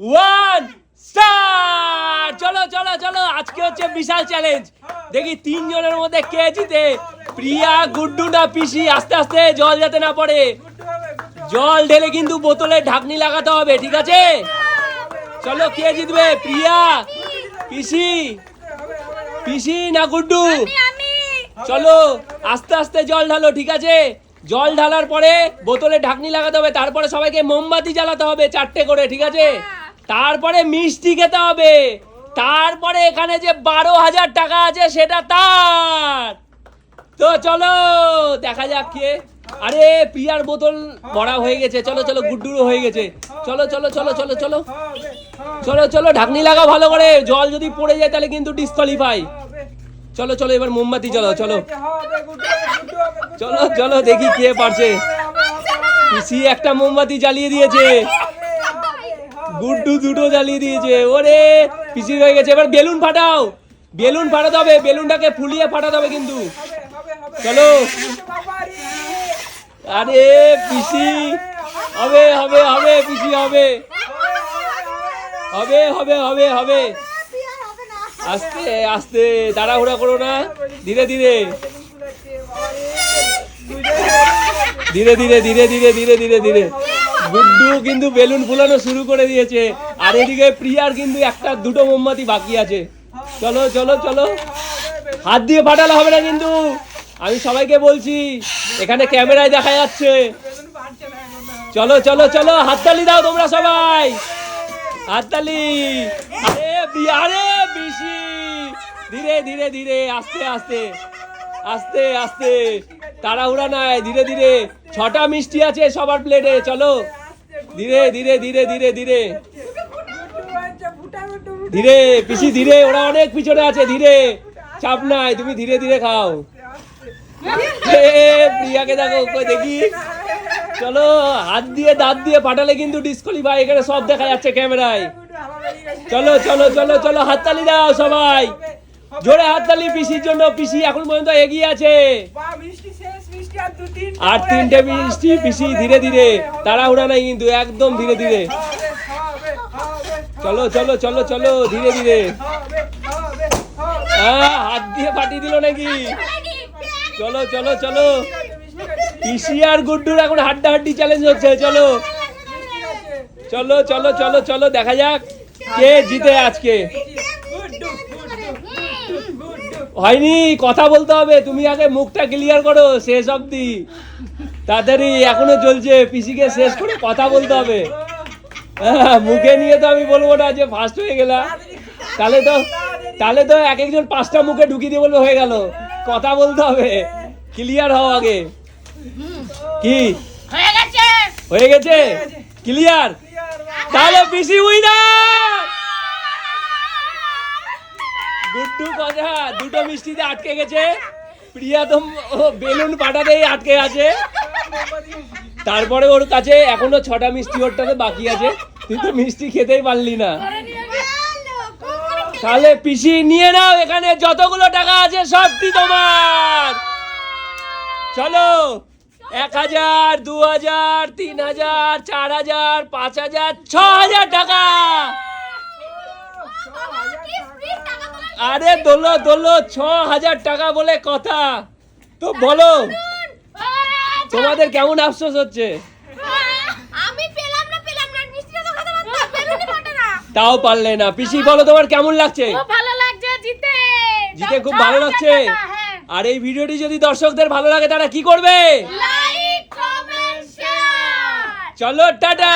One start চলো চলো চলো আজকে হচ্ছে বিশাল চ্যালেঞ্জ দেখি তিনজনের মধ্যে কে জিতে। প্রিয়া গুড্ডু না পিসি? আস্তে আস্তে জল যাতে না পড়ে। জল ঢেলে কিন্তু বোতলে ঢাকনি লাগাতে হবে ঠিক আছে? চলো কে জিতবে? প্রিয়া পিসি পিসি না গুড্ডু? চলো আস্তে আস্তে জল ঢালো ঠিক আছে? জল ঢালার পরে বোতলে ঢাকনি লাগাতে হবে তারপরে সবাইকে মোমবাতি জ্বালাতে হবে চারটে করে ঠিক আছে? তারপরে মিষ্টি খেতে হবে। তারপরে এখানে যে বারো হাজার টাকা আছে, সেটা তার। তো চলো, দেখা যাক কে। আরে, পিয়ার বোতল ভরা হয়ে গেছে। চলো চলো, গুড্ডুরও হয়ে গেছে। চলো চলো চলো চলো চলো। চলো চলো, ঢাকনি লাগা ভালো করে। জল যদি পড়ে যায়, তাহলে কিন্তু ডিসকোয়ালিফাই চলো চলো, এবার মোমবাতি চলো চলো। চলো চলো, দেখি কে পারছে। পিসি একটা মোমবাতি জ্বালিয়ে দিয়েছে। গুড্ডু দুটো জ্বালিয়ে দিয়েছে। ওরে পিসি হয়ে গেছে। এবার বেলুন ফাটাও। বেলুন ফাটাতে হবে বেলুনটাকে ফুলিয়ে ফাটাতে হবে কিন্তু। চলো। আরে পিসি। হবে হবে হবে পিসি হবে। হবে হবে হবে হবে। আস্তে আস্তে তাড়াহুড়া করো না। ধীরে ধীরে ধীরে। ধীরে ধীরে ধীরে ধীরে ধীরে ধীরে। গুড্ডু কিন্তু বেলুন ফুলানো শুরু করে দিয়েছে। আর এদিকে প্রিয়ার কিন্তু একটা, দুটো মোমবাতি বাকি আছে। চলো চলো চলো। হাত দিয়ে ফাটালে হবে না কিন্তু। আমি সবাইকে বলছি, এখানে ক্যামেরায় দেখা যাচ্ছে। চলো চলো চলো, হাততালি দাও তোমরা সবাই। হাততালি। আরে আরে, বেশি। ধীরে ধীরে ধীরে, আস্তে আস্তে। আস্তে আস্তে। তাড়াহুড়া নাই ধীরে ধীরে। ছটা মিষ্টি আছে সবার প্লেটে চলো। ধীরে ধীরে ধীরে ধীরে ধীরে। ধীরে, পিসি, ধীরে, ওরা অনেক পিছনে আছে, ধীরে। চাপ নাই, তুমি ধীরে ধীরে খাও। প্রিয়াকে দেখো দেখি। চলো, হাত দিয়ে দাঁত দিয়ে পাঠালে কিন্তু ডিসকোয়ালিফাই এখানে সব দেখা যাচ্ছে ক্যামেরায়। চলো চলো চলো চলো, হাততালি দাও সবাই। জোরে হাততালি, পিসির জন্য, পিসি এখন পর্যন্ত এগিয়ে আছে। আর তিনটে মিষ্টি পিসি ধীরে ধীরে, তাড়াহুড়া নাই কিন্তু, একদম ধীরে ধীরে। চলো চলো চলো চলো, ধীরে ধীরে। হাত দিয়ে পাঠিয়ে দিল নাকি? চলো চলো চলো। পিসি আর গুড্ডুর এখন হাড্ডা হাড্ডি চ্যালেঞ্জ হচ্ছে, চলো। চলো চলো চলো চলো, দেখা যাক কে জিতে আজকে। হয়নি কথা বলতে হবে। তুমি আগে মুখটা ক্লিয়ার করো শেষ অবধি। তাড়াতাড়ি এখনও চলছে। পিসিকে শেষ করে কথা বলতে হবে। হ্যাঁ, মুখে নিয়ে তো আমি বলব না যে ফার্স্ট হয়ে গেলাম। তাহলে তো তাহলে তো এক একজন পাঁচটা মুখে ঢুকিয়ে দিয়ে বলবে হয়ে গেল। কথা বলতে হবে। ক্লিয়ার হও আগে। কি? হয়ে গেছে। হয়ে গেছে? ক্লিয়ার তাহলে পিসি উইনার গুড্ডু কথা, দুটো মিষ্টিতে আটকে গেছে। প্রিয়া তো ও বেলুন পাঠাতেই আটকে আছে। তারপরে ওর কাছে এখনও ছটা মিষ্টি ওরটাতে বাকি আছে। তুই তো মিষ্টি খেতেই পারলি না। তাহলে পিসি, নিয়ে নাও এখানে যতগুলো টাকা আছে, সবটি তোমার। চলো, এক হাজার, দু হাজার, তিন হাজার, চার হাজার, পাঁচ হাজার, ছ হাজার টাকা। আরে দোলো দোলো ছ হাজার টাকা বলে কথা। তো বলো তোমাদের কেমন আফসোস হচ্ছে? তাও পারলে না। পিসি বলো তোমার কেমন লাগছে? খুব ভালো লাগছে জিতে। জিতে খুব ভালো লাগছে। হ্যাঁ। আর এই ভিডিওটি যদি দর্শকদের ভালো লাগে তারা কি করবে? চলো টাটা।